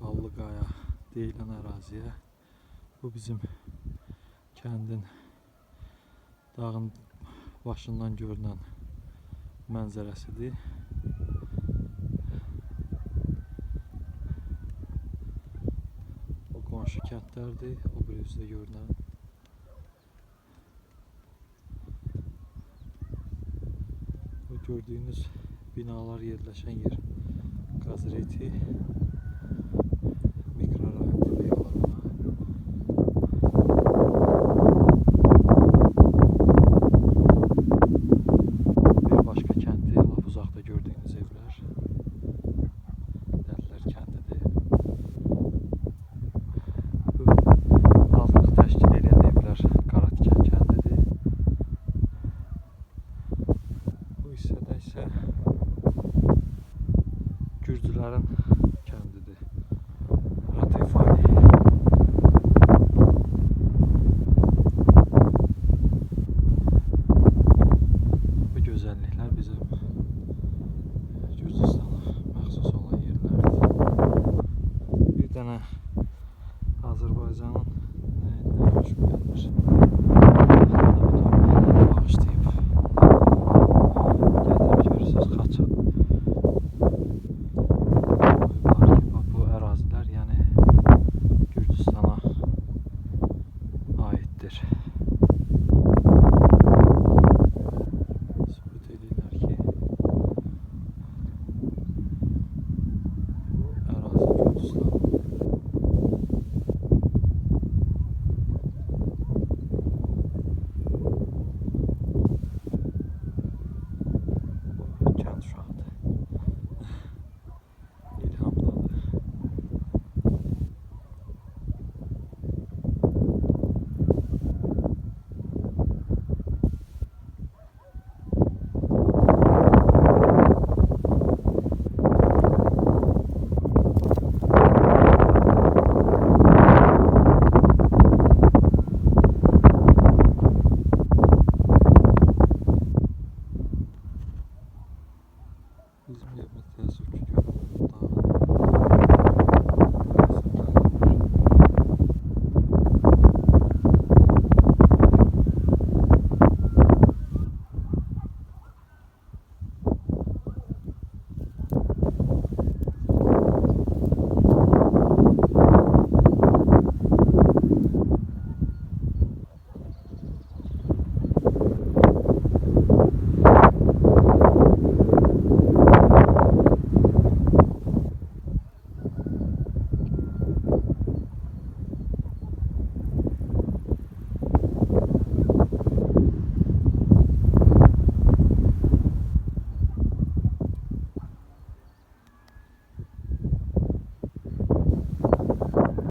Ballıqaya deyilən əraziyə. Bu bizim kəndin dağın başından görünən mənzərəsidir. O qonşu kəndlərdir, o biri üzdə görünən. O gördüğünüz binalar yerleşen yer Casreti sürücülerin kendidir. Ratifani. Bu güzellikler bizim Gürcistan'a məxsus olan yerlərdir. Bir dənə Azərbaycanın nəyindən. eşittir. Bizim yerime teessüf gidiyor.